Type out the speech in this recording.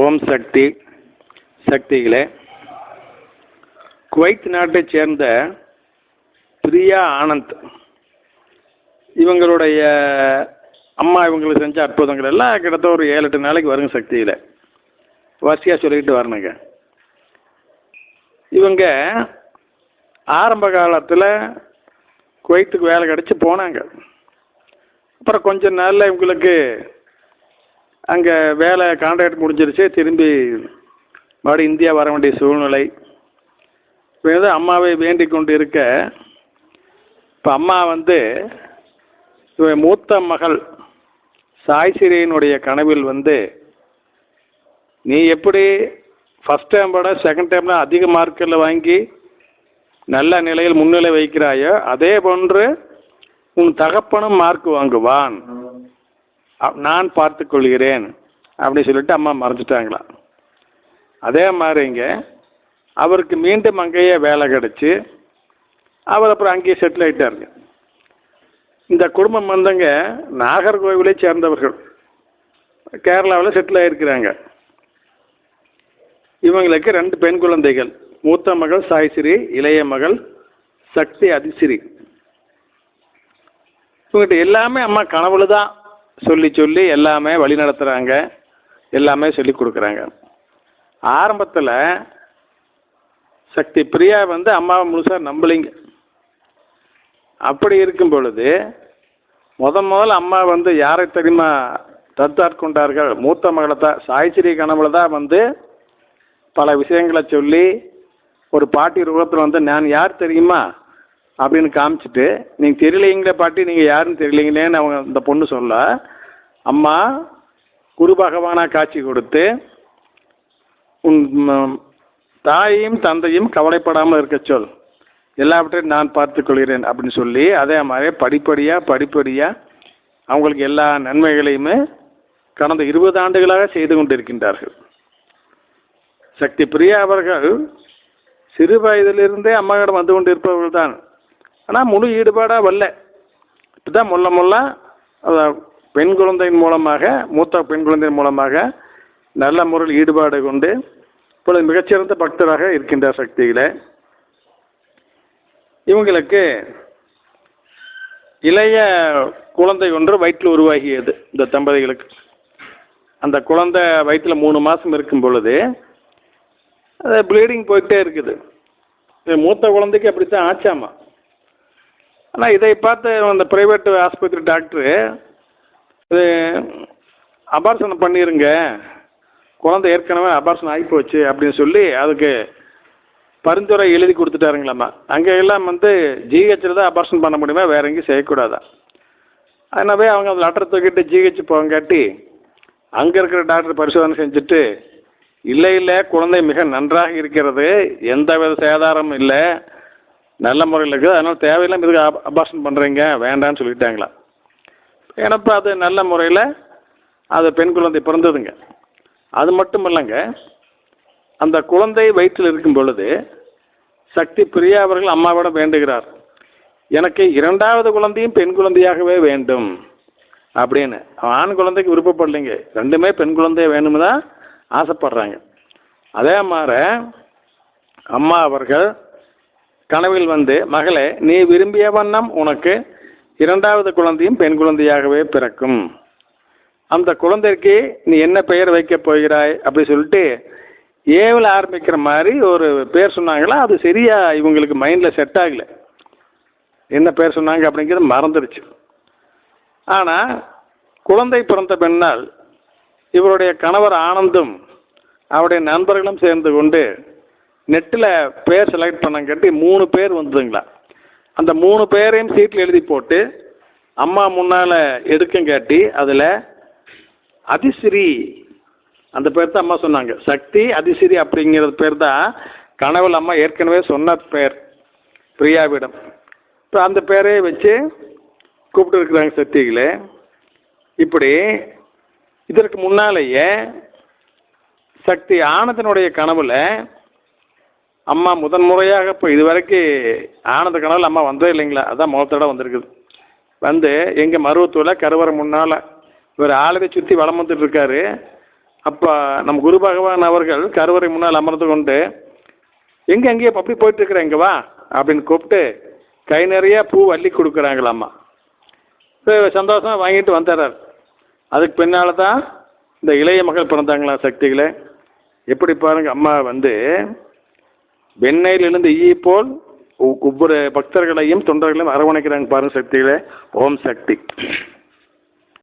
ஓம் சக்தி சக்திகளே. Kuwait நாட்டைச் சேர்ந்த பிரியா ஆனந்த் இவங்களுடைய அம்மா இவங்களுக்கு செஞ்ச அற்புதங்கள் எல்லாம் கிட்டத்தட்ட ஒரு ஏழு எட்டு நாளைக்கு வருங்க சக்தியில். வரிசையாக சொல்லிக்கிட்டு வரணுங்க. இவங்க ஆரம்ப காலத்தில் குவைத்துக்கு வேலை கிடச்சி போனாங்க. அப்புறம் கொஞ்ச நாளில் இவங்களுக்கு அங்கே வேலை கான்ட்ராக்ட் முடிஞ்சிருச்சு. திரும்பி மறுபடியும் இந்தியா வர வேண்டிய சூழ்நிலை. இப்போ அம்மாவை வேண்டிக் கொண்டு இருக்க இப்போ அம்மா வந்து இவன் மூத்த மகள் சாய்சிரியனுடைய கனவில் வந்து நீ எப்படி ஃபஸ்ட் டைம் விட செகண்ட் டைம்னா அதிக மார்க்கில் வாங்கி நல்ல நிலையில் முன்னிலை வைக்கிறாயோ அதே போன்று உன் தகப்பனும் மார்க் வாங்குவான். நான் பார்த்து கொள்கிறேன் அப்படின்னு சொல்லிட்டு அம்மா மறைஞ்சிட்டாங்களாம் அதே மாதிரிங்க அவருக்கு மீண்டும் அங்கேயே வேலை கிடச்சி அவர் அப்புறம் அங்கேயே செட்டில் ஆகிட்டாருங்க இந்த குடும்பம் வந்தங்க நாகர்கோவிலை சேர்ந்தவர்கள். கேரளாவில் செட்டில் ஆகியிருக்கிறாங்க இவங்களுக்கு ரெண்டு பெண் குழந்தைகள். மூத்த மகள் சாய்ஸ்ரீ இளைய மகள் சக்தி அதிசிரி இவங்ககிட்ட எல்லாமே அம்மா கனவுல தான் சொல்லி சொல்லி எல்லாமே வழி நடத்துகிறாங்க எல்லாமே சொல்லி கொடுக்குறாங்க. ஆரம்பத்தில் சக்தி பிரியா வந்து அம்மாவை முழுசாக நம்பலைங்க. அப்படி இருக்கும் பொழுது முத முதல் அம்மா வந்து யாரை தெரியுமா தத்தாட்கொண்டார்கள் மூத்த மகளை தான் சாய்ஸ்ரீ கனவுல தான் வந்து பல விஷயங்களை சொல்லி ஒரு பாட்டி ரூபத்தில் வந்து நான் யார் தெரியுமா? அப்படின்னு காமிச்சிட்டு நீங்கள் தெரியலைங்களே பாட்டி நீங்கள் யாருன்னு தெரியலைங்களேன்னு அவங்க இந்த பொண்ணு சொல்ல அம்மா குரு பகவானாக காட்சி கொடுத்து உன் தாயும் தாயையும் தந்தையும் கவலைப்படாமல் இருக்க சொல். எல்லாவற்றையும் நான் பார்த்துக்கொள்கிறேன் அப்படின்னு சொல்லி அதே மாதிரி படிப்படியாக படிப்படியாக அவங்களுக்கு எல்லா நன்மைகளையுமே கடந்த இருபது ஆண்டுகளாக செய்து கொண்டிருக்கின்றார்கள். சக்தி பிரியா அவர்கள் சிறு வயதிலிருந்தே அம்மாவிடம் வந்து கொண்டிருப்பவர்கள் தான் ஆனால் முழு ஈடுபாடாக வரல. இப்பதான் முல்ல முல்ல பெண் குழந்தையின் மூலமாக மூத்த பெண் குழந்தையின் மூலமாக நல்ல முறையில் ஈடுபாடு கொண்டு இப்பொழுது மிகச்சிறந்த பக்தராக இருக்கின்ற சக்திகளை இவங்களுக்கு இளைய குழந்தை ஒன்று வயிற்றில் உருவாகியது இந்த தம்பதிகளுக்கு. அந்த குழந்தை வயிற்றில் மூணு மாதம் இருக்கும் பொழுது அது ப்ளீடிங் போயிட்டே இருக்குது. மூத்த குழந்தைக்கு அப்படித்தான் ஆச்சாமா? ஆனா இதை பார்த்து அந்த பிரைவேட் ஆஸ்பத்திரி டாக்டர் இது அபார்சனம் பண்ணிருங்க. குழந்தை ஏற்கனவே அபார்ஷன் ஆகி போச்சு அப்படின்னு சொல்லி அதுக்கு பரிந்துரை எழுதி கொடுத்துட்டாருங்களாம்மா அங்கே எல்லாம் வந்து ஜிஹெச்சில் தான் அபார்ஷன் பண்ண முடியுமா? வேற எங்கேயும் செய்யக்கூடாதா? அதனாவே அவங்க அந்த லெட்டர் தூக்கிட்டு ஜிஹெச் போங்காட்டி அங்கே இருக்கிற டாக்டர் பரிசோதனை செஞ்சுட்டு இல்லை இல்லை குழந்தை மிக நன்றாக இருக்கிறது. எந்த வித சேதாரமும் இல்லை. நல்ல முறையில் இருக்குது. அதனால தேவையில்லாம இதுக்கு அபாஷன் பண்ணுறீங்க வேண்டாம்னு சொல்லிட்டாங்களா? ஏன்னா அது நல்ல முறையில் அது பெண் குழந்தை பிறந்ததுங்க. அது மட்டும் இல்லைங்க. அந்த குழந்தை வயிற்றில் இருக்கும் பொழுது சக்தி பிரியா அவர்கள் அம்மாவிடம் வேண்டுகிறார். எனக்கு இரண்டாவது குழந்தையும் பெண் குழந்தையாகவே வேண்டும். அப்படின்னு. ஆண் குழந்தைக்கு விருப்பப்படலைங்க. ரெண்டுமே பெண் குழந்தைய வேணும்னு தான் ஆசைப்படுறாங்க. அதே மாதிரி அம்மா அவர்கள் கனவில் வந்து மகளே நீ விரும்பிய வண்ணம் உனக்கு இரண்டாவது குழந்தையும் பெண் குழந்தையாகவே பிறக்கும். அந்த குழந்தைக்கு நீ என்ன பெயர் வைக்க போகிறாய்? அப்படி சொல்லிட்டு ஏவில் ஆரம்பிக்கிற மாதிரி ஒரு பேர் சொன்னாங்களா? அது சரியா இவங்களுக்கு மைண்டில் செட் ஆகலை. என்ன பேர் சொன்னாங்க அப்படிங்கிறது மறந்துடுச்சு ஆனால் குழந்தை பிறந்த பின்னால் இவருடைய கணவர் ஆனந்தும் அவருடைய நண்பர்களும் சேர்ந்து கொண்டு நெட்டில் பேர் செலக்ட் பண்ணங்காட்டி மூணு பேர் வந்ததுங்களா. அந்த மூணு பேரையும் சீட்டில் எழுதி போட்டு அம்மா முன்னால் எடுக்கங்காட்டி அதில் அதிசிரி அந்த பேர் தான் அம்மா சொன்னாங்க. சக்தி அதிசிரி அப்படிங்கிறது பேர் தான் கனவுல அம்மா ஏற்கனவே சொன்ன பேர் பிரியாவிடம். இப்போ அந்த பேரையே வச்சு கூப்பிட்டு இருக்கிறாங்க சக்திகளே. இப்படி இதற்கு முன்னாலேயே சக்தி ஆனந்தனுடைய கனவுல அம்மா முதன் முறையாக இப்போ இதுவரைக்கும் ஆனந்த கனவுல அம்மா வந்ததே இல்லைங்களா? அதான் முகத்தோட வந்திருக்குது. வந்து எங்கள் மருவத்தூர்ல கருவறை முன்னால் இவர் ஆளுகை சுற்றி வளம் வந்துட்டு இருக்காரு. அப்போ நம் குரு பகவான் அவர்கள் கருவறை முன்னால் அமர்ந்து கொண்டு எங்கே எங்கேயோ அப்படி போயிட்டு இருக்கிற வா அப்படின்னு கூப்பிட்டு கை நிறைய பூ வள்ளி கொடுக்குறாங்களாம்மா சரி, சந்தோஷமாக வாங்கிட்டு வந்துடுறார். அதுக்கு பின்னால் தான் இந்த இளைய மகள் பிறந்தாங்களா சக்திகளை. எப்படி பாருங்க அம்மா வந்து வெண்ணெயில் இருந்து ஈ போல் ஒவ்வொரு பக்தர்களையும் தொண்டர்களையும் அரவணைக்கிறாங்க பாருங்க சக்திகளே. ஓம் சக்தி.